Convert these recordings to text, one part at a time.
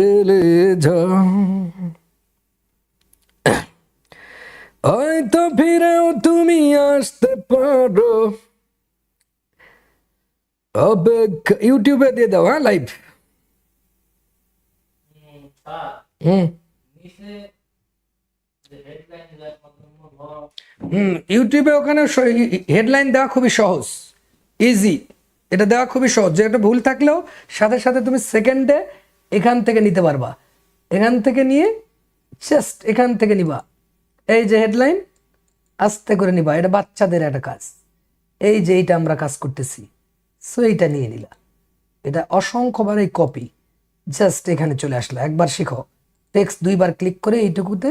এলে যা। হয়তো ফিরেও তুমি আসতে পারো। ইউটিউবে দিয়ে দাও হ্যাঁ লাইভ হুম হুম। ইউটিউবে ওখানে হেডলাইন দেওয়া খুবই সহজ। ইজি এটা দেওয়া খুবই সহজ। যে একটা ভুল থাকলেও সাথে সাথে তুমি সেকেন্ডে এখান থেকে নিতে পারবা। এখান থেকে নিয়ে জাস্ট এখান থেকে নিবা। এই যে হেডলাইন আস্তে করে নিবা। এটা বাচ্চাদের একটা কাজ। এই যে এইটা আমরা কাজ করতেছি সো এইটা নিয়ে নিলা। এটা অসংখ্যবার এই কপি জাস্ট এখানে চলে আসলো। একবার শিখো। টেক্সট দুইবার ক্লিক করে এইটুকুতে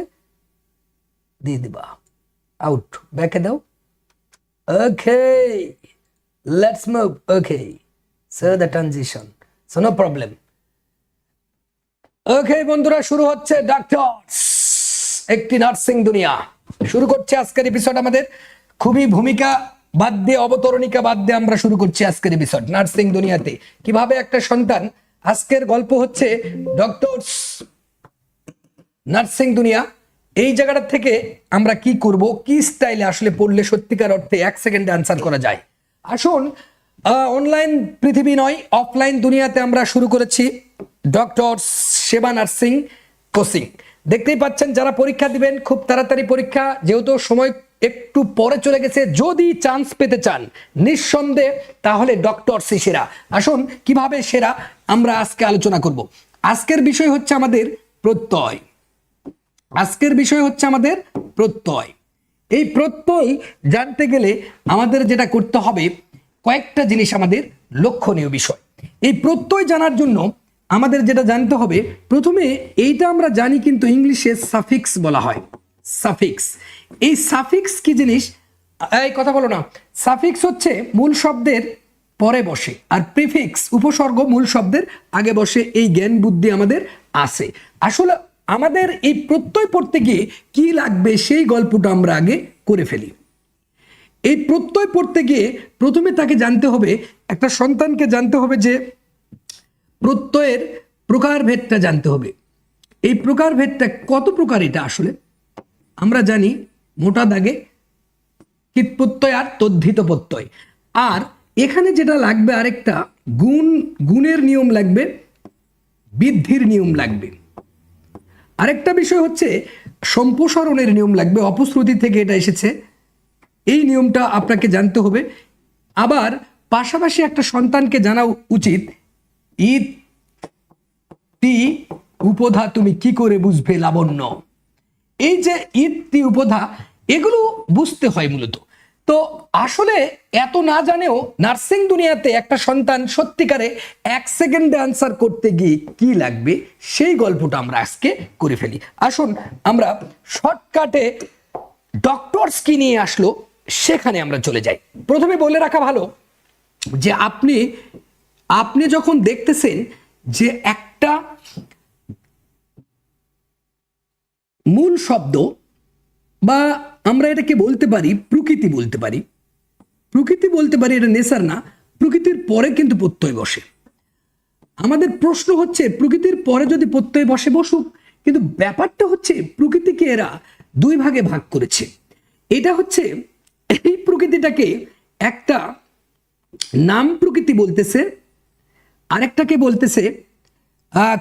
দিয়ে দিবা। আউট ব্যাকে দাও। Okay let's move okay so the transition so no problem okay বন্ধুরা, শুরু হচ্ছে ডাক্তারস একটি নার্সিং দুনিয়া। শুরু করছে আজকের এপিসোড আমাদের। খুবই ভূমিকা বাদ দিয়ে, অবতরণিকা বাদ দিয়ে আমরা শুরু করছি আজকের এপিসোড নার্সিং দুনিয়াতে। কীভাবে একটা সন্তান, আজকের গল্প হচ্ছে ডক্টরস নার্সিং দুনিয়া। এই জায়গাটা থেকে আমরা কি করব, কি স্টাইলে আসলে পড়লে সত্যিকার অর্থে এক সেকেন্ডে আনসার করা যায়। আসুন অনলাইন পৃথিবী নয় অফলাইন দুনিয়াতে আমরা শুরু করেছি ডক্টর সেবা নার্সিং কোচিং। দেখতেই পাচ্ছেন, যারা পরীক্ষা দিবেন, খুব তাড়াতাড়ি পরীক্ষা, যেহেতু সময় একটু পরে চলে গেছে, যদি চান্স পেতে চান, নিঃসন্দেহে তাহলে ডক্টর সেরা আসুন, কীভাবে সেরা, আমরা আজকে আলোচনা করব। আজকের বিষয় হচ্ছে আমাদের প্রত্যয়। আজকের বিষয় হচ্ছে আমাদের প্রত্যয়। এই প্রত্যয় জানতে গেলে আমাদের যেটা করতে হবে, কয়েকটা জিনিস আমাদের লক্ষণীয় বিষয়। এই প্রত্যয় জানার জন্য আমাদের যেটা জানতে হবে, প্রথমে এইটা আমরা জানি কিন্তু ইংলিশে সাফিক্স বলা হয়। সাফিক্স এই সাফিক্স কি জিনিস? এই কথা বলো না। সাফিক্স হচ্ছে মূল শব্দের পরে বসে, আর প্রিফিক্স উপসর্গ মূল শব্দের আগে বসে, এই জ্ঞান বুদ্ধি আমাদের আসে আসলে আমাদের এই প্রত্যয় পড়তে গিয়ে কি লাগবে সেই গল্পটা আমরা আগে করে ফেলি। এই প্রত্যয় পড়তে গিয়ে প্রথমে তাকে জানতে হবে, একটা সন্তানকে জানতে হবে যে প্রত্যয়ের প্রকারভেদটা জানতে হবে। এই প্রকারভেদটা কত প্রকার এটা আসলে? আমরা জানি মোটা দাগে কীট প্রত্যয় আর তদ্ধিত প্রত্যয়। আর এখানে যেটা লাগবে আরেকটা, গুণ, গুণের নিয়ম লাগবে, বৃদ্ধির নিয়ম লাগবে। আরেকটা বিষয় হচ্ছে সম্প্রসারণের নিয়ম লাগবে, অপশ্রুতি থেকে এটা এসেছে। এই নিয়মটা আপনাকে জানতে হবে। আবার পাশাপাশি একটা সন্তানকে জানা উচিত ঈদ তি উপধা তুমি কি করে বুঝবে লাবণ্য? এই যে ঈদটি উপধা, এগুলো বুঝতে হয় মূলত। তো আসলে এত না জানেও নার্সিং দুনিয়াতে একটা সন্তান সত্যিকারে এক সেকেন্ডে আনসার করতে গিয়ে কি লাগবে, সেই গল্পটা আমরা আজকে করে ফেলি। আসুন, আমরা শর্টকাটে ডক্টরস কি নিয়ে আসলো, সেখানে আমরা চলে যাই। প্রথমে বলে রাখা ভালো যে আপনি আপনি যখন দেখতেছেন যে একটা মূল শব্দ, বা আমরা এটাকে বলতে পারি প্রকৃতি বলতে পারি। প্রকৃতি বলতে পারি এটা নেশার না, প্রকৃতির পরে কিন্তু প্রত্যয় বসে। আমাদের প্রশ্ন হচ্ছে, প্রকৃতির পরে যদি প্রত্যয় বসে বসুক, কিন্তু ব্যাপারটা হচ্ছে প্রকৃতিকে এরা দুই ভাগে ভাগ করেছে। এটা হচ্ছে এই প্রকৃতিটাকে একটা নাম প্রকৃতি বলতেছে আরেকটাকে বলতেছে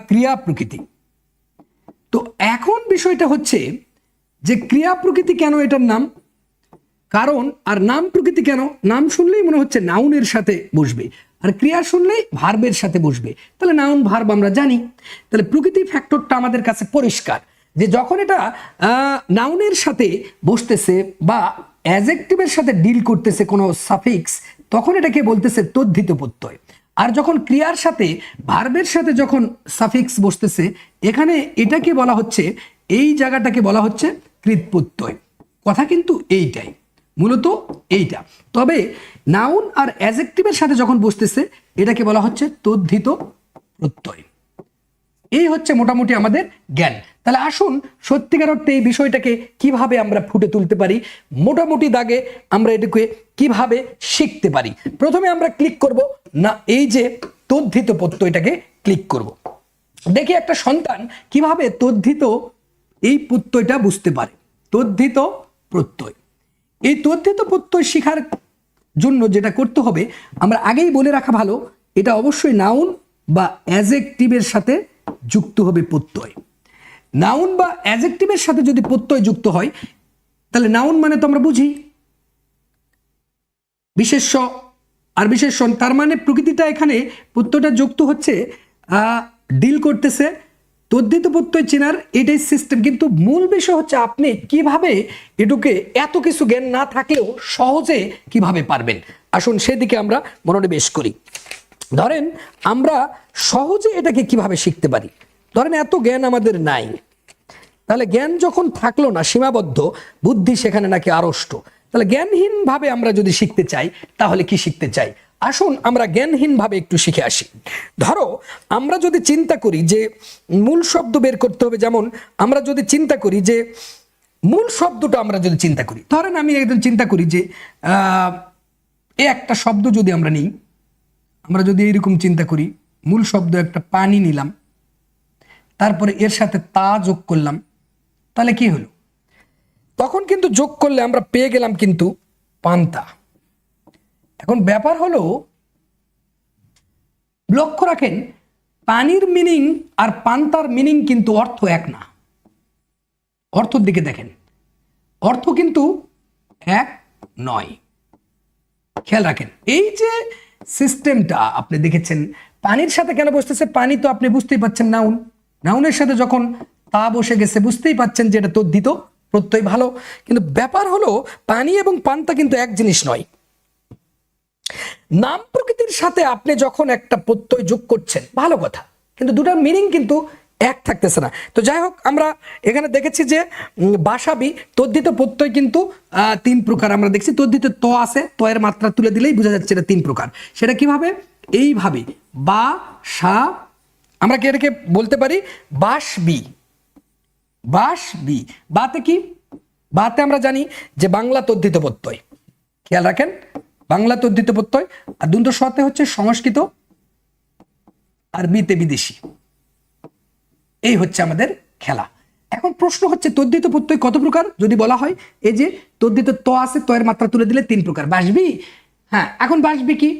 ক্রিয়া প্রকৃতি। তো এখন বিষয়টা হচ্ছে যে ক্রিয়া প্রকৃতি কেন এটার নাম? কারণ আর নাম প্রকৃতি কেন? নাম শুনলেই মনে হচ্ছে নাউনের সাথে বসবে। আর ক্রিয়া শুনলেই ভার্বের সাথে বসবে। তাহলে নাউন, ভার্ব আমরা জানি। তাহলে প্রকৃতি ফ্যাক্টরটা আমাদের কাছে পরিষ্কার। যে যখন এটা নাউনের সাথে বসতেছে বা অ্যাজেক্টিভের সাথে ডিল করতেছে কোনো সাফিক্স তখন এটাকে বলতেছে তদ্ধিত প্রত্যয় আর যখন ক্রিয়ার সাথে ভার্বের সাথে যখন সাফিক্স বসতেছে, এখানে এটাকে বলা হচ্ছে, এই জায়গাটাকে বলা হচ্ছে কৃতপ্রত্যয় কথা কিন্তু এইটাই, মূলত এইটা। তবে নাউন আর অ্যাজেক্টিভের সাথে যখন বসতেছে, এটাকে বলা হচ্ছে তদ্ধিত প্রত্যয় এই হচ্ছে মোটামুটি আমাদের জ্ঞান। তাহলে আসুন সত্যিকার অর্থে এই বিষয়টাকে কীভাবে আমরা ফুটে তুলতে পারি, মোটামুটি দাগে আমরা এটাকে কীভাবে শিখতে পারি। প্রথমে আমরা ক্লিক করব, না, এই যে তদ্ধিত প্রত্যয়টাকে ক্লিক করব। দেখি একটা সন্তান কীভাবে তদ্ধিত এই প্রত্যয়টা বুঝতে পারে। তদ্ধিত প্রত্যয়। এই তদ্ধিত প্রত্যয় শেখার জন্য যেটা করতে হবে, আমরা আগেই বলে রাখা ভালো, এটা অবশ্যই নাউন বা অ্যাজেকটিভের সাথে যুক্ত হবে প্রত্যয়। নাউন বা অ্যাজেকটিভের সাথে যদি প্রত্যয় যুক্ত হয়, তাহলে নাউন মানে তো আমরা বুঝি। বিশেষ্য আর বিশেষণ তার মানে প্রকৃতিটা এখানে প্রত্যয়টা যুক্ত হচ্ছে ডিল করতেছে। তদ্ধিত প্রত্যয় চেনার এটাই সিস্টেম কিন্তু মূল বিষয় হচ্ছে আপনি কীভাবে এটুকে এত কিছু জ্ঞান না থাকলেও সহজে কীভাবে পারবেন। আসুন সেদিকে আমরা মনোনিবেশ করি। ধরেন, আমরা সহজে এটাকে কীভাবে শিখতে পারি? ধরেন, এত জ্ঞান আমাদের নাই। তাহলে জ্ঞান যখন থাকল না, সীমাবদ্ধ, বুদ্ধি সেখানে নাকি আড়ষ্ট। তাহলে জ্ঞানহীনভাবে আমরা যদি শিখতে চাই, তাহলে কি শিখতে চাই? আসুন, আমরা জ্ঞানহীনভাবে একটু শিখে আসি। ধরো, আমরা যদি চিন্তা করি যে, মূল শব্দ বের করতে হবে, যেমন, আমরা যদি চিন্তা করি যে, মূল শব্দটা আমরা যদি চিন্তা করি। ধরেন, আমি একদম চিন্তা করি যে এ একটা শব্দ যদি আমরা নিই আমরা যদি এইরকম চিন্তা করি, মূল শব্দ একটা পানি নিলাম, তারপরে এর সাথে তা যোগ করলাম, তাহলে কি হলো? তখন কিন্তু যোগ করলে আমরা পেয়ে গেলাম কিন্তু পান্তা। এখন ব্যাপার হলো, লক্ষ্য রাখেন, পানির মিনিং আর পান্তার মিনিং কিন্তু অর্থ এক না। অর্থর দিকে দেখেন, অর্থ কিন্তু এক নয়। খেয়াল রাখেন, এই যে সিস্টেমটা আপনি দেখেছেন। পানির সাথে কেন বসতেছে? পানি তো আপনি বুঝতেই পাচ্ছেন, নাউন। নাউনের সাথে যখন তা বসে গেছে, বুঝতেই পাচ্ছেন যে এটা তদ্দিত প্রত্যয় ভালো। কিন্তু ব্যাপার হলো, পানি এবং পান্তা কিন্তু এক জিনিস নয়। নাম প্রকৃতির সাথে আপনি যখন একটা প্রত্যয় যোগ করছেন, ভালো কথা। কিন্তু দুটার মিনিং কিন্তু এক থাকতেছে না। তো যাই হোক, আমরা এখানে দেখেছি যে বাসাবি, তদ্ধিত প্রত্যয় কিন্তু তিন প্রকার। আমরা দেখছি তদ্ধিত ত আছে ত এর মাত্রা তুলে দিলেই বোঝা যাচ্ছে এটা তিন প্রকার। সেটা কীভাবে? এইভাবে, বা, সা, আমরা কি এটাকে বলতে পারি? বাসবি। বাস বি বাতে কি? বাতে আমরা জানি যে বাংলা তদ্ধিত প্রত্যয়। খেয়াল রাখেন, বাংলা তদ্ধিত প্রত্যয়, আর দুন্ত সতে হচ্ছে সংস্কৃত আর বিতে বিদেশি। এই হচ্ছে আমাদের খেলা। এখন প্রশ্ন হচ্ছে তদ্ধিত প্রত্যয় কত প্রকার? যদি বলা হয়, এই যে তদ্ধিত ত আছে, ত এর মাত্রা তুলে দিলে তিন প্রকার। বাসবি? হ্যাঁ এখন বাসবি কি?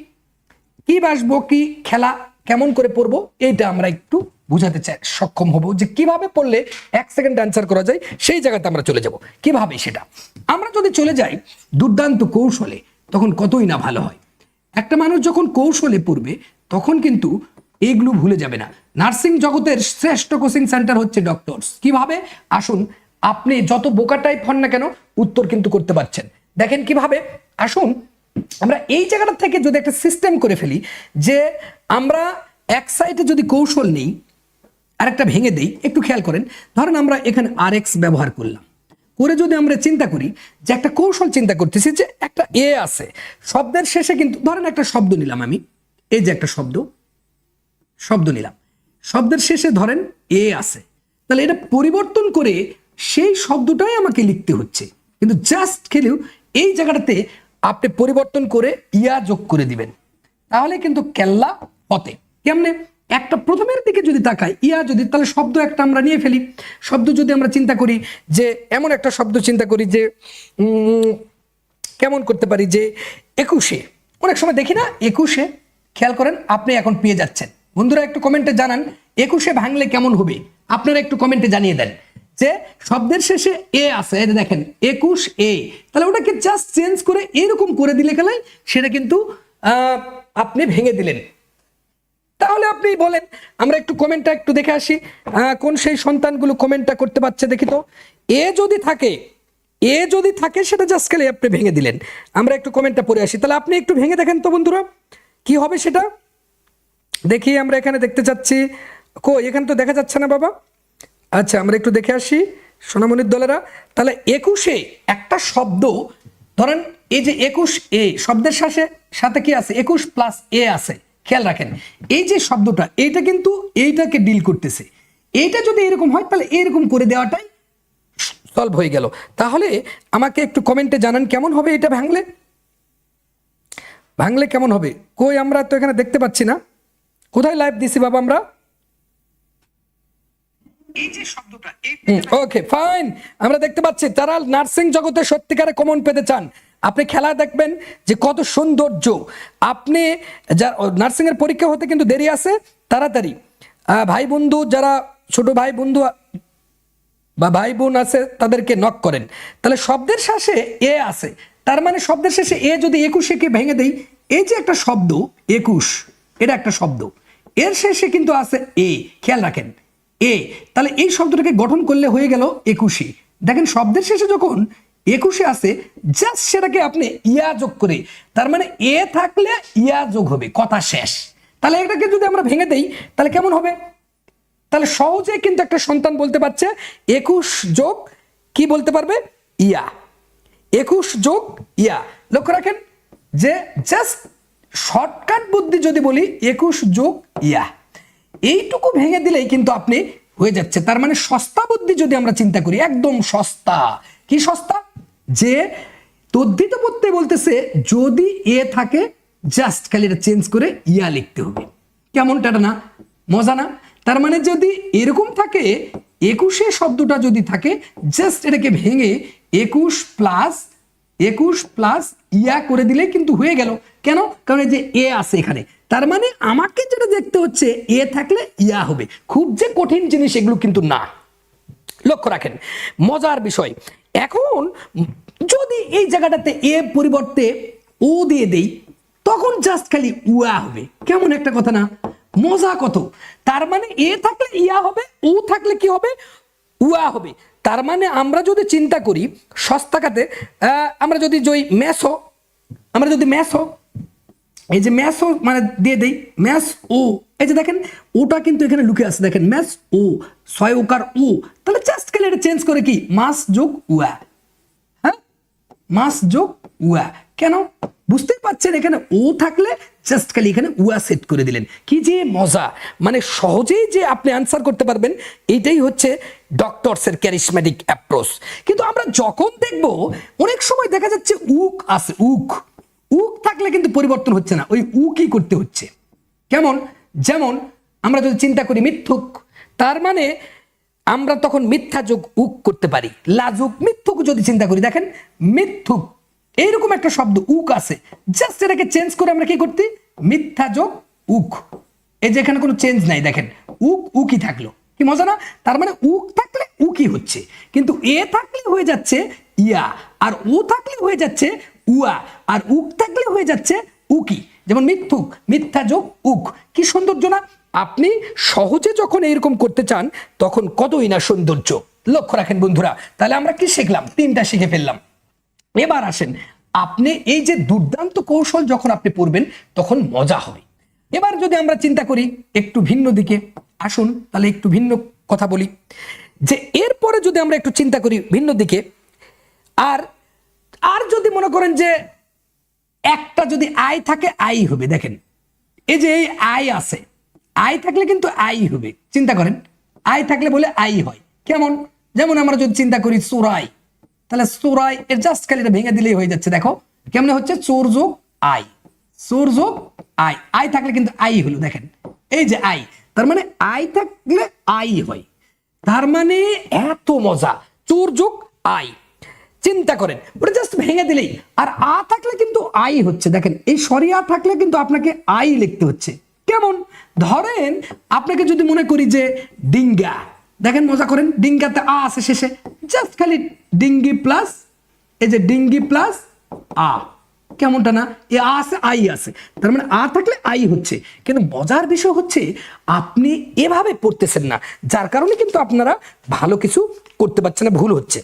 কি বাসবো, কি খেলা, কেমন করে পড়ব, এইটা আমরা একটু বুঝাতে চাই, সক্ষম হব যে কীভাবে পড়লে এক সেকেন্ড অ্যান্সার করা যায়, সেই জায়গাতে আমরা চলে যাব। কীভাবে সেটা? আমরা যদি চলে যাই দুর্দান্ত কৌশলে, তখন কতই না ভালো হয়। একটা মানুষ যখন কৌশলে পড়বে, তখন কিন্তু এগুলো ভুলে যাবে না। নার্সিং জগতের শ্রেষ্ঠ কোচিং সেন্টার হচ্ছে ডক্টরস। কীভাবে? আসুন, আপনি যত বোকা টাইপ হন না কেন, উত্তর কিন্তু করতে পারছেন। দেখেন কীভাবে? আসুন, আমরা এই জায়গাটা থেকে যদি একটা সিস্টেম করে ফেলি, যে আমরা এক সাইডে যদি কৌশল নেই, আরেকটা ভেঙে দেই, একটু খেয়াল করেন। ধরেন আমরা এখানে আর ব্যবহার করলাম। করে যদি আমরা চিন্তা করি যে একটা কৌশল চিন্তা করতেছি যে একটা এ আছে। শব্দের শেষে কিন্তু, ধরেন একটা শব্দ নিলাম আমি। এই যে একটা শব্দ। শব্দ নিলাম। শব্দের শেষে ধরেন এ আছে। তাহলে এটা পরিবর্তন করে সেই শব্দটাই আমাকে লিখতে হচ্ছে। কিন্তু জাস্ট খেলেও এই জায়গাটাতে আপনি পরিবর্তন করে ইয়া যোগ করে দিবেন। তাহলে কিন্তু কেল্লা হতে কেমনে? একটা প্রথমের দিকে যদি তাকাই, ইয়া যদি, তাহলে শব্দ একটা আমরা নিয়ে ফেলি। শব্দ যদি আমরা চিন্তা করি যে, এমন একটা শব্দ চিন্তা করি যে কেমন করতে পারি যে, একুশে। অনেক সময় দেখি না, একুশে, খেয়াল করেন, আপনি এখন পেয়ে যাচ্ছেন। বন্ধুরা একটু কমেন্টে জানান, একুশে ভাঙলে কেমন হবে? আপনারা একটু কমেন্টে জানিয়ে দেন। যে শব্দের শেষে এ আছে যে দেখেন, একুশ এ। তাহলে ওটাকে জাস্ট চেঞ্জ করে এরকম করে দিলে গেলে সেটা কিন্তু আপনি ভেঙে দিলেন। তাহলে আপনি বলেন, আমরা একটু কমেন্টটা একটু দেখে আসি কোন সেই সন্তানগুলো কমেন্টটা করতে পারছে দেখি তো। এ যদি থাকে, এ যদি থাকে, সেটা জাস্ট খেলে আপনি ভেঙে দিলেন। আমরা একটু কমেন্টটা পড়ে আসি। তাহলে আপনি একটু ভেঙে দেখেন তো বন্ধুরা, কি হবে সেটা? দেখি আমরা এখানে দেখতে চাচ্ছি। কো এখানে তো দেখা যাচ্ছে না বাবা। আচ্ছা আমরা একটু দেখে আসি, সোনামণির দলেরা। তাহলে একুশে একটা শব্দ, ধরেন এই যে একুশ এ, শব্দের সাথে সাথে কি আছে? একুশ প্লাস এ আছে, খেয়াল রাখেন। এই যে শব্দটা, এইটা কিন্তু এইটাকে ডিল করতেছে। এইটা যদি এরকম হয়, তাহলে এরকম করে দেওয়াটাই সলভ হয়ে গেল। তাহলে আমাকে একটু কমেন্টে জানান, কেমন হবে এটা ভাঙলে? ভাঙলে কেমন হবে? কই, আমরা তো এখানে দেখতে পাচ্ছি না। কোথায় লাইভ দিছি বাবা আমরা? এই যে শব্দটা ওকে ফাইন আমরা দেখতে পাচ্ছি যারা নার্সিং জগতে সত্যিকারে কমন পেতে চান। আপনি খেলা দেখবেন যে কত সৌন্দর্য। আপনি যা নার্সিং এর পরীক্ষা হতে কিন্তু দেরি আছে তাড়াতাড়ি। আহ, ভাই বন্ধু যারা ছোট ভাই বন্ধু বা ভাই বোন আছে তাদেরকে নক করেন। তাহলে শব্দের শেষে এ আছে। তার মানে শব্দের শেষে এ যদি একুশে কে ভেঙে দেই এই যে একটা শব্দ একুশ এটা একটা শব্দ। এর শেষে কিন্তু আছে এ, খেয়াল রাখেন, এ। তাহলে এই শব্দটাকে গঠন করলে হয়ে গেল একুশে। দেখেন শব্দের শেষে যখন একুশে আছে জাস্ট সেটাকে আপনি ইয়া যোগ করে, তার মানে এ থাকলে ইয়া যোগ হবে, কথা শেষ। তাহলে এটাকে যদি আমরা ভেঙে দেই, তাহলে কেমন হবে? তাহলে সহজে কিন্তু একটা সন্তান বলতে পারছে, একুশ যোগ কি বলতে পারবে? ইয়া। একুশ যোগ ইয়া। লক্ষ্য রাখেন যে জাস্ট শর্টকাট বুদ্ধি যদি বলি, একুশ যোগ ইয়া। এইটুকু ভেঙে দিলেই কিন্তু আপনি হয়ে যাচ্ছে। তার মানে সস্তা বুদ্ধি যদি আমরা চিন্তা করি, একদম সস্তা। কি সস্তা? যে তদ্ধিত পড়তে বলতেছে, যদি এ থাকে জাস্ট খালি এটা চেঞ্জ করে ইয়া লিখতে হবে। কেমনটা না? মজা না? তার মানে যদি এরকম থাকে, একুশে শব্দটা যদি থাকে জাস্ট এটাকে ভেঙে একুশ প্লাস একুশ প্লাস ইয়া করে দিলে কিন্তু হয়ে গেল। কেন? কারণ এই যে এ আছে এখানে। তার মানে আমাকে যেটা দেখতে হচ্ছে, এ থাকলে ইয়া হবে। খুব যে কঠিন জিনিস এগুলো কিন্তু না। লক্ষ্য রাখেন, মজার বিষয়। এখন যদি এই জায়গাটাতে এ পরিবর্তে ও দিয়ে দেই, তখন জাস্ট খালি উয়া হবে। কেমন একটা কথা না? মজা কত। তার মানে এ থাকলে ইয়া হবে, ও থাকলে কি হবে? উয়া হবে। তার মানে আমরা যদি চিন্তা করি সস্তাকাতে আহ, আমরা যদি জই ম্যাসো আমরা যদি ম্যাসো এই যে ম্যাস মানে দিয়ে দেই ম্যাস ও এই যে দেখেন ওটা কিন্তু এখানে লুকে আছে দেখেন ম্যাস ও ছয় ওকার ও তাহলে জাস্ট খালি এটা চেঞ্জ করে কি? মাস যোগ উয়া হ্যাঁ? মাস যোগ উয়া কেন? বুঝতেই পারছেন এখানে ও থাকলে জাস্ট খালি এখানে উয়া সেট করে দিলেন। কি যে মজা! মানে সহজেই যে আপনি আনসার করতে পারবেন এইটাই হচ্ছে ডক্টরসের ক্যারিসমেটিক অ্যাপ্রোচ কিন্তু আমরা যখন দেখব, অনেক সময় দেখা যাচ্ছে উক আছে, উক। উক থাকলে কিন্তু পরিবর্তন হচ্ছে না, ওই উকই করতে হচ্ছে। কেমন? যেমন, আমরা যদি চিন্তা করি মিথ্যুক, তার মানে আমরা তখন মিথ্যা যোগ উক করতে পারি। লাজুক, মিথ্যুক যদি চিন্তা করি, দেখেন মিথ্যুক, এইরকম একটা শব্দ উক আছে। জাস্ট এটাকে চেঞ্জ করে আমরা কি করতে? মিথ্যা যোগ উক। এই যে এখানে কোনো চেঞ্জ নাই, দেখেন। উক, উকই থাকল। কি মজা না? তার মানে উক থাকলে উকি হচ্ছে। কিন্তু এ থাকলে হয়ে যাচ্ছে ইয়া। আর ও থাকলে হয়ে যাচ্ছে উয়া। আর উক থাকলে হয়ে যাচ্ছে উকি। যেমন মিথ্যুক মিথ্যা যোগ উক। কি সৌন্দর্য না? আপনি সহজে যখন এরকম করতে চান, তখন কতই না সৌন্দর্য। লক্ষ্য রাখেন বন্ধুরা, তাহলে আমরা কি শিখলাম? তিনটা শিখে ফেললাম। এবার আসেন, আপনি এই যে দুর্দান্ত কৌশল যখন আপনি পড়বেন, তখন মজা হবে। এবার যদি আমরা চিন্তা করি, একটু ভিন্ন দিকে। আসুন, তাহলে একটু ভিন্ন কথা বলি। যে এরপরে যদি আমরা একটু চিন্তা করি ভিন্ন দিকে, আর আর যদি মনে করেন যে একটা যদি আয় থাকে, আই হবে, দেখেন। এই যে এই আয় আছে আয় থাকলে কিন্তু আই হবে, চিন্তা করেন। আয় থাকলে বলে আই হয়। কেমন? যেমন আমরা যদি চিন্তা করি চোরাই, তাহলে চোরাই এর জাস্ট খালি এটা ভেঙে দিলেই হয়ে যাচ্ছে, দেখো। কেমন হচ্ছে? চোর যোগ আই, চোর যোগ আই। আই থাকলে কিন্তু আই হলো, দেখেন। এই যে আই তার মানে আই থাকলে আই হয়। তার মানে এত মজা, চোর যোগ আই চিন্তা করেন, ওটা জাস্ট ভেঙে দিলেই। আর আ থাকলে কিন্তু আই হচ্ছে। দেখেন, এই সরিয়া থাকলে কিন্তু আপনাকে আই লিখতে হচ্ছে। কেমন? ধরেন, আপনাকে যদি মনে করি যে ডিঙ্গা, দেখেন মজা করেন, ডিঙ্গাতে আ আছে শেষে। জাস্ট খালি ডিঙ্গি প্লাস এই যে ডিঙ্গি প্লাস আ। কেমনটা না? এ আছে আই আছে তার মানে আ থাকলে আই হচ্ছে। কিন্তু মজার বিষয় হচ্ছে, আপনি এভাবে পড়তেছেন না, যার কারণে কিন্তু আপনারা ভালো কিছু করতে পারছেন না, ভুল হচ্ছে।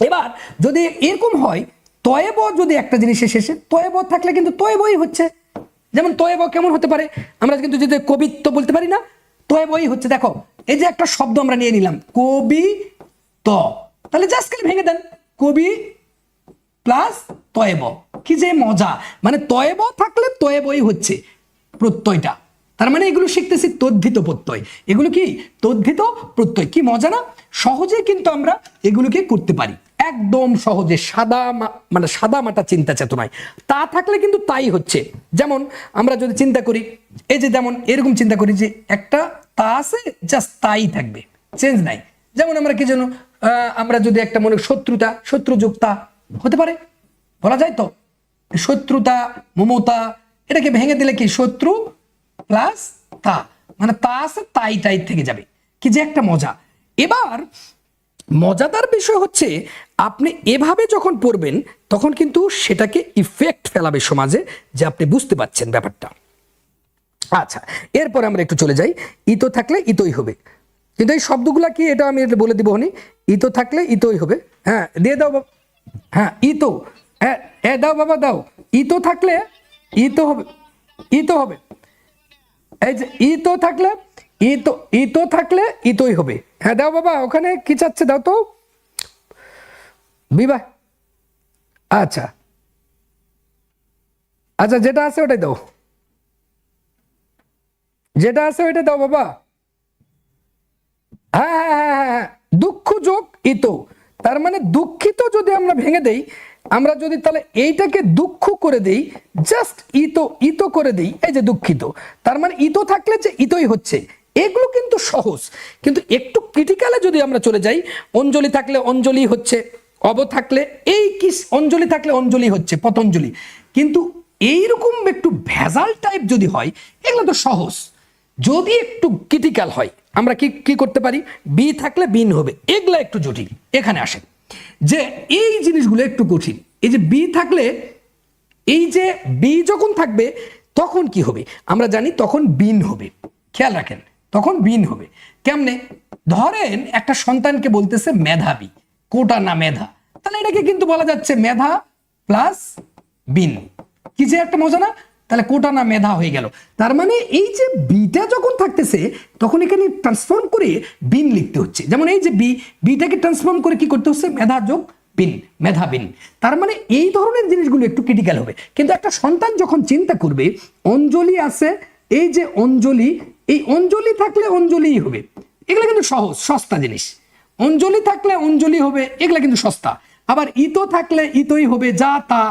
এবার, যদি এরকম হয়, তয়েব যদি একটা জিনিসের শেষে, তয়েব থাকলে কিন্তু তয়েবই হচ্ছে। যেমন তয়েব কেমন হতে পারে? আমরা কিন্তু যদি কবিত্ব বলতে পারি না, তয়েবই হচ্ছে। দেখো, এই যে একটা শব্দ আমরা নিয়ে নিলাম কবি ত তাহলে জাস্ট খালি ভেঙে দেন। কবি প্লাস তয়েব। কি যে মজা। মানে তয়েব থাকলে তয়েবই হচ্ছে প্রত্যয়টা। তার মানে এগুলো শিখতেছি তদ্ধিত প্রত্যয়। এগুলো কি? তদ্ধিত প্রত্যয়। কি মজা না? সহজে কিন্তু আমরা এগুলোকে করতে পারি। একদম সহজে সাদা মানে সাদা মাটা চিন্তা চেতনায়। তা থাকলে কিন্তু তাই হচ্ছে। যেমন আমরা যদি চিন্তা করি, এই যে যেমন এরকম চিন্তা করি যে একটা তা আছে জাস্ট তাই থাকবে। চেঞ্জ নাই। যেমন আমরা কি যেন আমরা যদি একটা মনে শত্রুতা, শত্রুযুক্তা হতে পারে। বলা যায় তো, শত্রুতা, মমতা, এটাকে ভেঙে দিলে কি শত্রু প্লাস তা। মানে তা আছে, তাই তাই থেকে যাবে। কি যে একটা মজা। এবার মজাদার বিষয় হচ্ছে, আপনি এভাবে যখন পড়বেন, তখন কিন্তু সেটাকে ইফেক্ট ফেলাবে সমাজে যে আপনি বুঝতে পারছেন ব্যাপারটা। আচ্ছা এরপরে আমরা একটু চলে যাই। ইতো থাকলে ইতোই হবে। কিন্তু এই শব্দগুলা কি, এটা আমি বলে দিব হনি? ইতো থাকলে ইতোই হবে। হ্যাঁ দিয়ে দাও হ্যাঁ ইতো। হ্যাঁ হ্যাঁ দাও বাবা, দাও। ইতো থাকলে ইতো হবে ইতো হবে। এই যে ইতো থাকলে ইতো ইতো থাকলে ইতোই হবে। হ্যাঁ দাও বাবা, ওখানে কি চাচ্ছে দাও তো? বিবাহ। আচ্ছা। আচ্ছা যেটা আছে ওটাই দাও। যেটা আছে ওইটা দাও বাবা। হ্যাঁ হ্যাঁ হ্যাঁ হ্যাঁ হ্যাঁ। দুঃখ যোগ ইতো। তার মানে দুঃখিত যদি আমরা ভেঙে দেই, আমরা যদি তাহলে এইটাকে দুঃখ করে দেই জাস্ট ইতো ইতো করে দেই, এই যে দুঃখিত। তার মানে ইতো থাকলে যে ইতোই হচ্ছে, এগুলো কিন্তু সহজ। কিন্তু একটু ক্রিটিক্যালে যদি আমরা চলে যাই, অঞ্জলি থাকলে অঞ্জলি হচ্ছে, অব থাকলে এই কি অঞ্জলি থাকলে অঞ্জলি হচ্ছে, পতঞ্জলি। কিন্তু এইরকম একটু ভেজাল টাইপ যদি হয়, এগুলো তো সহজ। যদি একটু ক্রিটিক্যাল হয় আমরা কি কি করতে পারি? বি থাকলে বিন হবে। এগুলা একটু জটিল। এখানে আসে যে এই জিনিসগুলো একটু কঠিন। এই যে বি থাকলে, এই যে বি যখন থাকবে, তখন কি হবে? আমরা জানি তখন বিন হবে। খেয়াল রাখেন, তখন বিন হবে। কেমনে? ধরেন একটা সন্তানকে বলতেছে মেধাবী, কোটা না মেধা। তাহলে এটাকে কিন্তু বলা যাচ্ছে মেধা প্লাস বিন। কি যে একটা মজা না? তাহলে কোটা না মেধা হয়ে গেল। তার মানে এই যে বিটা যখন থাকতেছে, তখন এখানে ট্রান্সফর্ম করে বিন লিখতে হচ্ছে। যেমন এই যে বি বিটাকে ট্রান্সফর্ম করে কি করতে হচ্ছে? মেধা যোগ বিন, মেধা বিন। তার মানে এই ধরনের জিনিসগুলো একটু ক্রিটিক্যাল হবে। কিন্তু একটা সন্তান যখন চিন্তা করবে, অঞ্জলি আছে, এই যে অঞ্জলি, এই অঞ্জলি থাকলে অঞ্জলিই হবে। এগুলো কিন্তু সহজ, সস্তা জিনিস। অঞ্জলি থাকলে অঞ্জলি হবে, এগুলো কিন্তু সস্তা। আবার ইতো থাকলে ইতোই হবে, যা তা।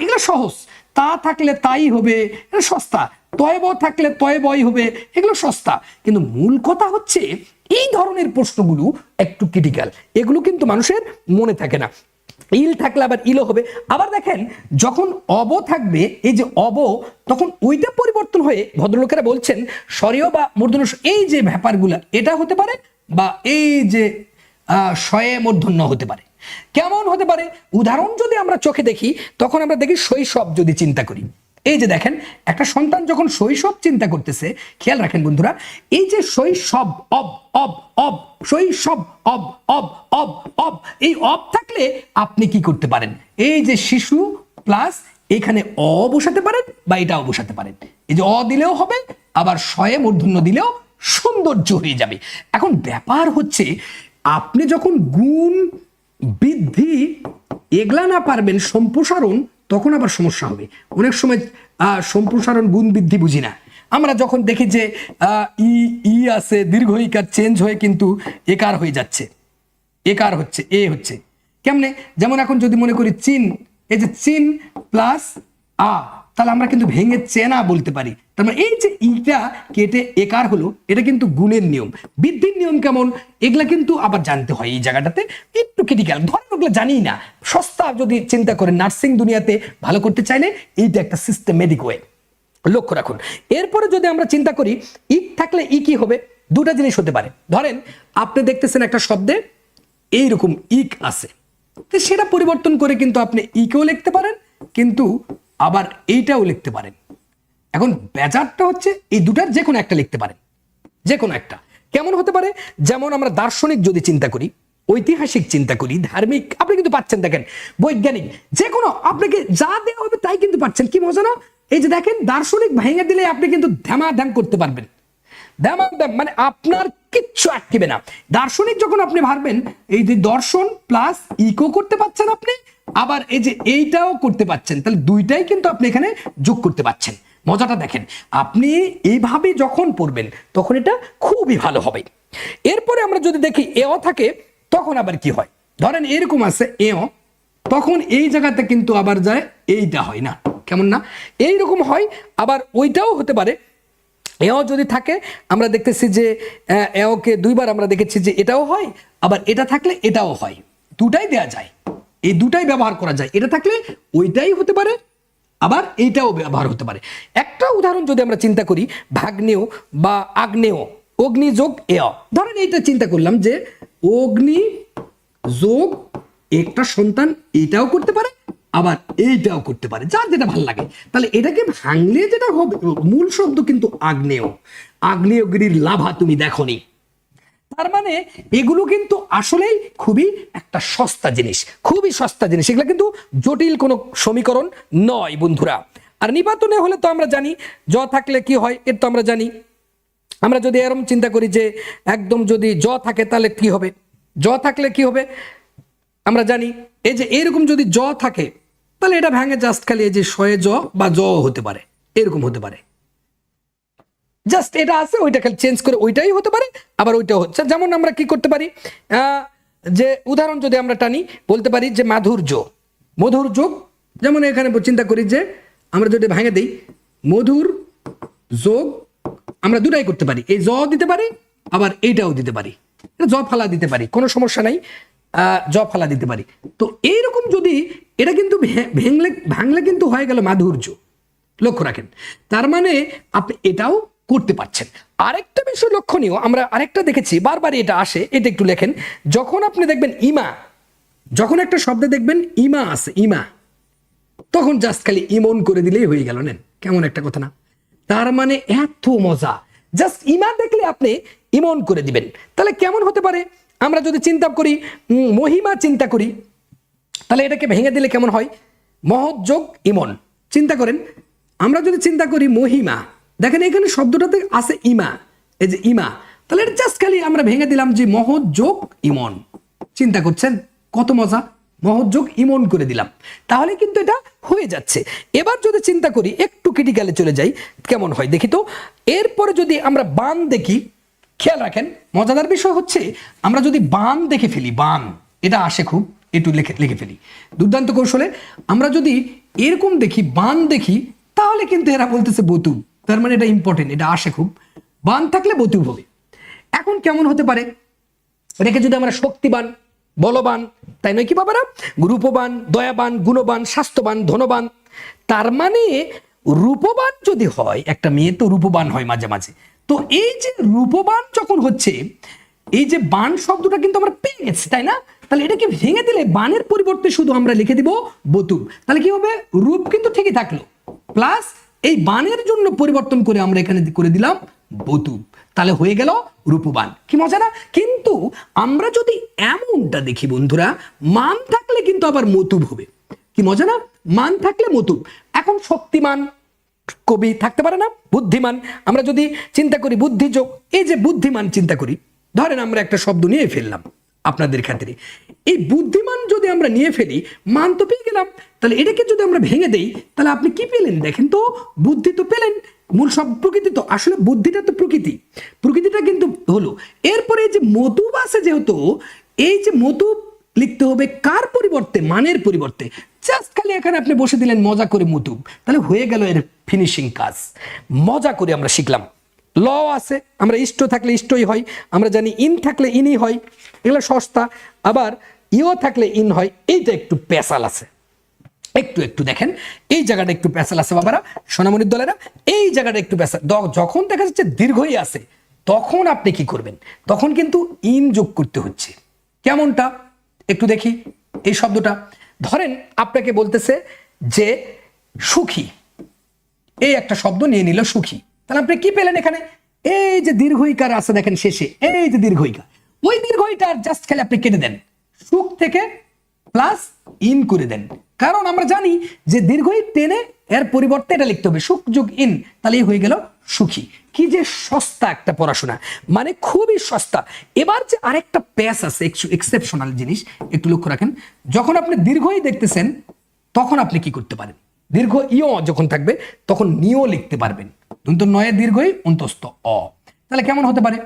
এগুলো সহজ। তা থাকলে তাই হবে এটা সস্তা। তয়ব থাকলে তয়বই হবে এগুলো সস্তা। কিন্তু মূল কথা হচ্ছে এই ধরনের প্রশ্নগুলো একটু ক্রিটিক্যাল এগুলো কিন্তু মানুষের মনে থাকে না। ইল থাকলে আবার ইলো হবে। আবার দেখেন যখন অব থাকবে এই যে অব তখন ওইটা পরিবর্তন হয়ে ভদ্রলোকেরা বলছেন স্বরীয় বা মূর্ধন্য এই যে ব্যাপারগুলা এটা হতে পারে বা এই যে আহ, শয়ে মূর্ধন্য হতে পারে। কেমন হতে পারে? উদাহরণ যদি আমরা চোখে দেখি, তখন আমরা দেখি শৈশব যদি চিন্তা করি। এই যে দেখেন, একটা সন্তান যখন শৈশব চিন্তা করতেছে, খেয়াল রাখেন বন্ধুরা, এই যে শৈশব, অব অব অব, শৈশব, অব অব অব অব, এই অব থাকলে আপনি কি করতে পারেন? এই যে শিশু প্লাস এখানে অ বসাতে পারেন বা এটাও বসাতে পারেন। এই যে অ দিলেও হবে, আবার শয়ে মূর্ধন্য দিলেও সৌন্দর্য হয়ে যাবে। এখন ব্যাপার হচ্ছে, আপনি যখন গুণ বৃদ্ধি এগলা না পারবেন সম্প্রসারণ, তখন আবার সমস্যা হবে। অনেক সময় সম্প্রসারণ গুণ বৃদ্ধি বুঝি না। আমরা যখন দেখি যে ই ই আছে দীর্ঘ ইকার চেঞ্জ হয়ে কিন্তু একার হয়ে যাচ্ছে। একার হচ্ছে, এ হচ্ছে। কেমনে? যেমন এখন যদি মনে করি চীন, এই যে চীন প্লাস আ। তাহলে আমরা কিন্তু ভেঙে চেনা বলতে পারি। তার মানে এই যে ইটা কেটে একার হলো, এটা কিন্তু গুণের নিয়ম। বৃদ্ধির নিয়ম কেমন? এগুলা কিন্তু আবার জানতে হয় এই জায়গাটাতে। একটু ক্রিটিক্যাল ধরেন ওগুলো জানি না। সস্তা যদি চিন্তা করেন নার্সিং দুনিয়াতে ভালো করতে চাইলে এইটা একটা সিস্টেমেটিক ওয়ে লক্ষ্য রাখুন। এরপরে যদি আমরা চিন্তা করি ইক থাকলে ই কি হবে? দুটা জিনিস হতে পারে। ধরেন, আপনি দেখতেছেন একটা শব্দে এইরকম ইক আছে। সেটা পরিবর্তন করে কিন্তু আপনি ইকেও লিখতে পারেন, কিন্তু আবার এইটাও লিখতে পারেন। এখন বেজারটা হচ্ছে এই দুটার যে কোনো একটা লিখতে পারেন। যে কোনো একটা। কেমন হতে পারে? যেমন আমরা দার্শনিক যদি চিন্তা করি, ঐতিহাসিক চিন্তা করি, ধার্মিক, আপনি কিন্তু পাচ্ছেন দেখেন, বৈজ্ঞানিক, যে কোনো, আপনাকে যা দেওয়া হবে তাই কিন্তু পাচ্ছেন। কি মজা না এই যে দেখেন, দার্শনিক ভেঙে দিলে আপনি কিন্তু ধ্যামা ধ্যাম করতে পারবেন। ধ্যাম মানে আপনার কিচ্ছু আটকিবে না। দার্শনিক যখন আপনি ভাববেন, এই যে দর্শন প্লাস ইকো করতে পারছেন আপনি, আবার এই যে এইটাও করতে পারছেন তাহলে দুইটাই কিন্তু আপনি এখানে যোগ করতে পারছেন মজাটা দেখেন, আপনি এইভাবে যখন পড়বেন, তখন এটা খুবই ভালো হবে। এরপরে আমরা যদি দেখি এও থাকে, তখন আবার কি হয়? ধরেন এরকম আছে এও, তখন এই জায়গাতে কিন্তু আবার যায়, এইটা হয় না। কেমন না? এইরকম হয়, আবার ওইটাও হতে পারে এও যদি থাকে, আমরা দেখতেছি যে এওকে দুইবার আমরা দেখেছি যে এটাও হয়, আবার এটা থাকলে এটাও হয়। দুটাই দেয়া যায়। এই দুটাই ব্যবহার করা যায়। এটা থাকলে ওইটাই হতে পারে, আবার এইটাও ব্যবহার হতে পারে। একটা উদাহরণ যদি আমরা চিন্তা করি ভাগ্নেয় বা আগ্নেয় অগ্নি যোগ এ ধরেন এইটা চিন্তা করলাম যে, অগ্নি যোগ একটা সন্তান এটাও করতে পারে আবার এইটাও করতে পারে, যার যেটা ভালো লাগে। তাহলে এটাকে ভাঙলে যেটা হবে, মূল শব্দ কিন্তু আগ্নেয়। আগ্নেয়গিরির লাভা তুমি দেখনি। তার মানে এগুলো কিন্তু আসলেই খুবই একটা সস্তা জিনিস, খুবই সস্তা জিনিস। এগুলো কিন্তু জটিল কোনো সমীকরণ নয়, বন্ধুরা। আর নিপাতনে হলে তো আমরা জানি, জ থাকলে কি হয়, এর তো আমরা জানি। আমরা যদি এরকম চিন্তা করি যে একদম যদি জ থাকে, তাহলে কি হবে? জ থাকলে কি হবে? আমরা জানি, এই যে এরকম যদি জ থাকে তাহলে এটা ভাঙে জাস্ট খালি এই যে শয়ে জ বা জ হতে পারে। এরকম হতে পারে। জাস্ট এটা আছে, ওইটা খালি চেঞ্জ করে ওইটাই হতে পারে, আবার ওইটাও হচ্ছে, যেমন আমরা কি করতে পারি? যে উদাহরণ যদি আমরা টানি, বলতে পারি যে মাধুর্য। মধুর যোগ যেমন এখানে চিন্তা করি যে আমরা যদি ভেঙে দিই, মধুর যোগ আমরা দুটাই করতে পারি। এই জ দিতে পারি, আবার এইটাও দিতে পারি। জ ফালা দিতে পারি, কোনো সমস্যা নাই। জ ফালা দিতে পারি। তো এইরকম যদি এটা কিন্তু ভেঙলে, ভাঙলে কিন্তু হয়ে গেল মাধুর্য। লক্ষ্য রাখেন। তার মানে আপনি এটাও করতে পারছেন। আরেকটা বিষয় লক্ষণীয়, আমরা আরেকটা দেখেছি, বারবার এটা আসে, এটা একটু লেখেন। যখন আপনি দেখবেন ইমা, যখন একটা শব্দে দেখবেন ইমা আছে, ইমা, তখন জাস্ট খালি ইমন করে দিলেই হয়ে গেল, নেন। কেমন একটা কথা না? তার মানে এত মজা। জাস্ট ইমা দেখলে আপনি ইমন করে দিবেন। তাহলে কেমন হতে পারে? আমরা যদি চিন্তা করি মহিমা চিন্তা করি, তাহলে এটাকে ভেঙে দিলে কেমন হয়? মহৎ যোগ ইমন। চিন্তা করেন, আমরা যদি চিন্তা করি মহিমা, দেখেন এখানে শব্দটাতে আছে ইমা, এই যে ইমা, তাহলে এটা জাস্ট খালি আমরা ভেঙে দিলাম যে মহৎ যোগ ইমন। চিন্তা করছেন? কত মজা, মহৎ যোগ ইমন করে দিলাম। তাহলে কিন্তু এটা হয়ে যাচ্ছে। এবার যদি চিন্তা করি, একটু ক্রিটিক্যালে চলে যাই, কেমন হয় দেখি তো? এরপরে যদি আমরা বান দেখি খেয়াল রাখেন, মজাদার বিষয় হচ্ছে, আমরা যদি বান দেখে ফেলি, বান, এটা আসে খুব, একটু লিখে লিখে ফেলি। দুর্দান্ত কৌশলে, আমরা যদি এরকম দেখি, বান দেখি, তাহলে কিন্তু এরা বলতেছে বতুব তার মানে এটা ইম্পর্টেন্ট এটা আসে খুব। বান থাকলে বতুব হবে। এখন কেমন হতে পারে? এটাকে যদি আমরা শক্তিবান, বলবান, তাই নয় কি বাবারা? রূপবান, দয়াবান, গুণবান, স্বাস্থ্যবান, ধনবান, তার মানে রূপবান যদি হয়, একটা মেয়ে তো রূপবান হয় মাঝে মাঝে তো এই যে রূপবান যখন হচ্ছে, এই যে বান শব্দটা কিন্তু আমরা পেয়ে গেছি, তাই না? তাহলে এটাকে ভেঙে দিলে বানের পরিবর্তে শুধু আমরা লিখে দিব বতুব তাহলে কি হবে? রূপ কিন্তু ঠিকই থাকল। প্লাস এই বানের জন্য পরিবর্তন করে আমরা এখানে করে দিলাম বতুব তাহলে হয়ে গেল রূপবান। কি মজা না? কিন্তু আমরা যদি এমনটা দেখি বন্ধুরা, মান থাকলে কিন্তু আবার মতুব হবে। কি মজা না? মান থাকলে মতুব। এখন শক্তিমান কবি থাকতে পারে না, বুদ্ধিমান। আমরা যদি চিন্তা করি বুদ্ধিযোগ, এই যে বুদ্ধিমান চিন্তা করি, ধরেন আমরা একটা শব্দ নিয়ে ফেললাম আপনাদের ক্ষেত্রে এই বুদ্ধিমান যদি আমরা নিয়ে ফেলি, মান তো পেয়ে গেলাম, তাহলে এটাকে যদি আমরা ভেঙে দেই, তাহলে আপনি কি পেলেন? দেখেন তো, বুদ্ধি তো পেলেন। মূল সব প্রকৃতি তো, আসলে বুদ্ধিটা তো প্রকৃতি। প্রকৃতিটা কিন্তু হলো, এরপরে যে মতুব আছে যেহেতু, এই যে মতুব লিখতে হবে কার পরিবর্তে? মানের পরিবর্তে। জাস্ট খালি এখানে আপনি বসে দিলেন, মজা করে মতুব তাহলে হয়ে গেল এর ফিনিশিং কাজ। মজা করে আমরা শিখলাম। ল আছে, আমরা ইষ্ট থাকলে ইষ্টই হয়, আমরা জানি ইন থাকলে ইনই হয়, এগুলো সস্তা। আবার ইও থাকলে ইন হয় এইটা একটু পেশাল আছে। একটু একটু দেখেন, এই জায়গাটা একটু পেশাল আছে বাবারা, সোনামণির দলেরা, এই জায়গাটা একটু পেশাল। যখন দেখা যাচ্ছে দীর্ঘই আছে, তখন আপনি কি করবেন? তখন কিন্তু ইন যোগ করতে হচ্ছে। কেমনটা? একটু দেখি, এই শব্দটা। ধরেন আপনাকে বলতেছে যে সুখী। এই একটা শব্দ নিয়ে নিল সুখী। তাহলে আপনি কি পেলেন এখানে? এই যে দীর্ঘইকার আছে দেখেন শেষে, এই যে দীর্ঘইকা ওই দীর্ঘইটার জাস্ট খেলে আপনি কেটে দেন। সুখ থেকে প্লাস ইন করে দেন। কারণ আমরা জানি যে দীর্ঘই টেনে এর পরিবর্তে এটা লিখতে হবে, সুখ যোগ ইন। তাহলেই হয়ে গেল সুখী। কি যে সস্তা একটা পড়াশোনা মানে খুবই সস্তা। এবার যে আরেকটা প্যাস আছে এক্সেপশনাল জিনিস, একটু লক্ষ্য রাখেন। যখন আপনি দীর্ঘই দেখতেছেন, তখন আপনি কি করতে পারেন? দীর্ঘ ইয় যখন থাকবে, তখন নিও লিখতে পারবেন। কিন্তু নয়ে দীর্ঘই, অন্তস্থ অ। তাহলে কেমন হতে পারে?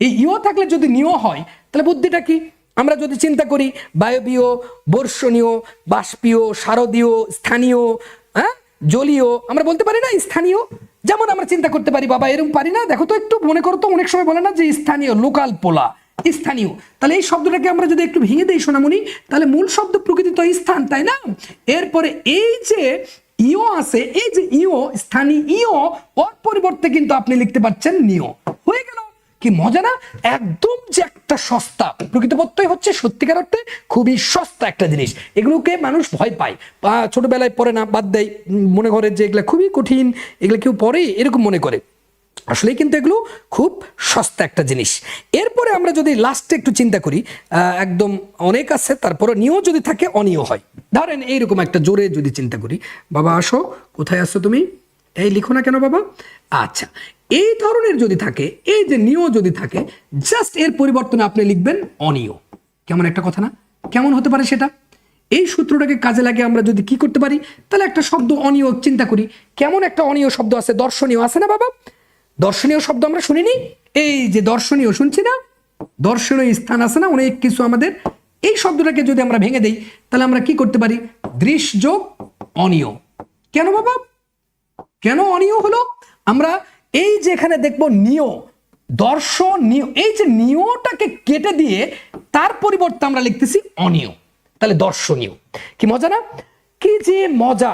এই ইয় থাকলে যদি নিয় হয়, তাহলে বুদ্ধিটা কি? আমরা যদি চিন্তা করি, বায়বীয়, বর্ষণীয়, বাষ্পীয়, শারদীয়, স্থানীয় হ্যাঁ জলীয়, আমরা বলতে পারি না স্থানীয়। যেমন আমরা চিন্তা করতে পারি, বাবা এরকম পারি না। দেখো তো একটু মনে করো তো, অনেক সময় বলে না যে স্থানীয়, লোকাল পোলা, স্থানীয়। তাহলে এই শব্দটাকে আমরা যদি একটু ভেঙে দিই, সোনামণি, তাহলে মূল শব্দ প্রকৃতি তো স্থান, তাই না? এরপরে এই যে ইও আছে, এই যে ইও স্থানীয় ইও ওর পরিবর্তে কিন্তু আপনি লিখতে পারছেন নিও হয়ে গেল। কি মজা না? একদম যে একটা সস্তা। প্রকৃতপক্ষই হচ্ছে সত্যিকার অর্থে খুবই সস্তা একটা জিনিস। এগুলোকে মানুষ ভয় পায়। বা ছোটবেলায় পড়ে না, বাদ দেয়, মনে করে যে এগুলো খুবই কঠিন, এগুলো কেউ পড়ে এরকম মনে করে। আসলে কিন্তু এগুলো খুব সস্তা একটা জিনিস। এরপরে আমরা যদি লাস্টে একটু চিন্তা করি একদম অনেক আছে তারপরে নিয়েও যদি থাকে অনিয় হয়। ধরেন এইরকম একটা জোরে যদি চিন্তা করি, বাবা, আসো, কোথায় আসো তুমি? এই লিখো না কেন বাবা? আচ্ছা এই ধরনের যদি থাকে, এই যে নিয় যদি থাকে জাস্ট এর পরিবর্তনে আপনি লিখবেন অনিয় কেমন একটা কথা না? কেমন হতে পারে সেটা? এই সূত্রটাকে কাজে লাগে আমরা যদি কি করতে পারি, তাহলে একটা শব্দ অনিয় চিন্তা করি। কেমন একটা অনিয় শব্দ আছে? দর্শনীয় আছে না বাবা? দর্শনীয় শব্দ আমরা শুনিনি? এই যে দর্শনীয় শুনছি না? দর্শনীয় স্থান আছে না? অনেক কিছু আমাদের। এই শব্দটাকে যদি আমরা ভেঙে দেই, তাহলে আমরা কি করতে পারি? দৃশযোগ অনিয় কেন বাবা? কেন অনিয় হলো? আমরা এই যে এখানে দেখব নিয়, দর্শন নিয়, এই যে নিয়টাকে কেটে দিয়ে তার পরিবর্তে আমরা লিখতেছি অনিয়, তাহলে দর্শনীয়। কি মজা না? কি যে মজা,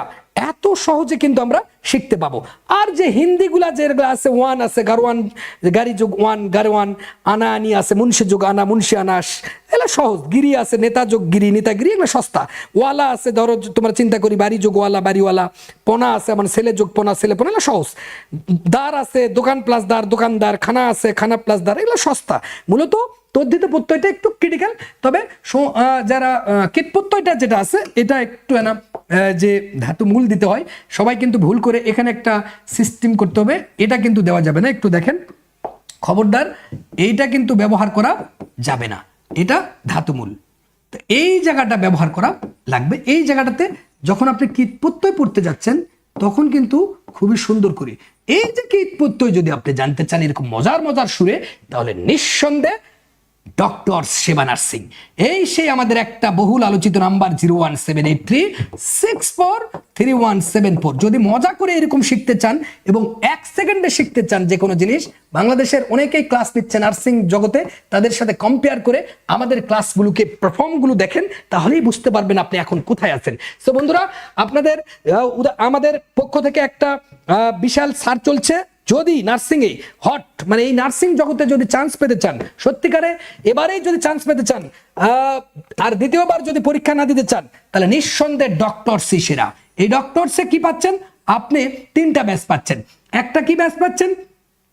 এত সহজে কিন্তু আমরা শিখতে পাবো। আর যে হিন্দিগুলা যেগুলো আছে, ওয়ান আছে, গারওয়ান গাড়ি যোগ ওয়ান, গারওয়ান আনা আনি আছে মুন্সি যোগ আনা, মুন্সি আনাস এগুলো সহজ। গিরি আছে, নেতা যোগ গিরি নেতাগিরি এগুলো সস্তা। ওয়ালা আছে, ধরো তোমরা চিন্তা করি, বাড়ি যোগ ওয়ালা, বাড়িওয়ালা। পোনা আছে আমার ছেলে যোগ পোনা, ছেলে পোনা, এগুলো সহজ। দার আছে, দোকান প্লাস দার, দোকানদার, খানা আছে, খানা প্লাস দার, এগুলো সস্তা। মূলত তদ্ধিত প্রত্যয়টা একটু ক্রিটিক্যাল তবে যারা কীট প্রত্যয়টা যেটা আছে, এটা একটু না যে ধাতু মূল দিতে হয়, সবাই কিন্তু ভুল করে এখানে একটা সিস্টেম করতে হবে, এটা কিন্তু দেওয়া যাবে না, একটু দেখেন। খবরদার, এইটা কিন্তু ব্যবহার করা যাবে না। এটা ধাতুমূল। তো এই জায়গাটা ব্যবহার করা লাগবে। এই জায়গাটাতে যখন আপনি কীট প্রত্যয় পড়তে যাচ্ছেন, তখন কিন্তু খুবই সুন্দর করে। এই যে কীট প্রত্যয় যদি আপনি জানতে চান, এরকম মজার মজার সুরে, তাহলে নিঃসন্দেহে ডক্টর সেবা নার্সিং এই সেই আমাদের একটা বহুল আলোচিত number zero one seven eight three, six four, three one seven four. যদি মজা করে এরকম শিখতে চান এবং এক সেকেন্ডে শিখতে চান যে কোনো জিনিস, বাংলাদেশের অনেকেই ক্লাস নিচ্ছে নার্সিং জগতে, তাদের সাথে কম্পেয়ার করে আমাদের ক্লাসগুলোকে পারফর্মগুলো দেখেন, তাহলেই বুঝতে পারবেন আপনি এখন কোথায় আছেন। সো বন্ধুরা, আপনাদের আমাদের পক্ষ থেকে একটা বিশাল সার চলছে। যদি নার্সিং এ হট মানে এই নার্সিং জগতে যদি চান্স পেতে চান, সত্যিকারে এবারেই যদি চান্স পেতে চান আর দ্বিতীয়বার যদি পরীক্ষা না দিতে চান, তাহলে নিঃসন্দেহে ডক্টর সেরা। এই ডক্টর সে কি পাচ্ছেন? আপনি তিনটা ব্যাচ পাচ্ছেন। একটা কি ব্যাচ পাচ্ছেন?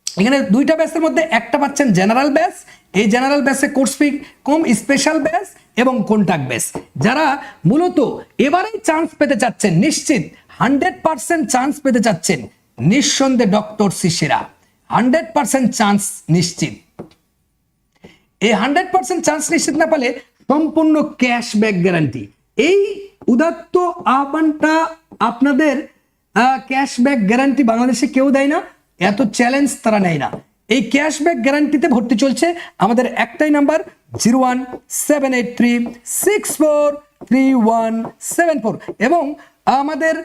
এখানে দুইটা ব্যাচের মধ্যে একটা পাচ্ছেন জেনারেল ব্যাচ এই জেনারেল ব্যাচে কোর্স ফি কম স্পেশাল ব্যাচ এবং কন্টাক্ট ব্যাচ যারা মূলত এবারেই চান্স পেতে চাচ্ছেন, নিশ্চিত হান্ড্রেড পার্সেন্ট চান্স পেতে চাচ্ছেন নিঃসন্দেহে doctor Shishira hundred percent chance নিশ্চিত। এই হান্ড্রেড পার্সেন্ট চান্স নিশ্চিত না পেলে সম্পূর্ণ ক্যাশব্যাক গ্যারান্টি। এই উদাত্ত আহ্বানটা আপনাদের ক্যাশব্যাক গ্যারান্টি বাংলাদেশে কেউ দেয় না, এত চ্যালেঞ্জ তারা নেয় না। এই ক্যাশব্যাক গ্যারান্টিতে ভর্তি চলছে আমাদের একটাই number, zero one seven eight three six four three one seven four. এবং আমাদের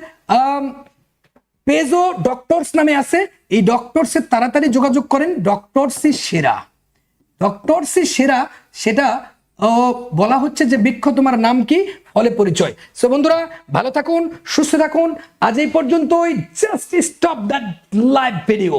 আম, পেজো ডক্টরস নামে আছে। এই ডক্টরসে তাড়াতাড়ি যোগাযোগ করেন। ডক্টরসি সেরা। ডক্টরসি সেরা সেটা বলা হচ্ছে যে বৃক্ষ তোমার নাম কি? ফলে পরিচয়। সো বন্ধুরা ভালো থাকুন সুস্থ থাকুন। আজ এই পর্যন্তই। Just stop that live video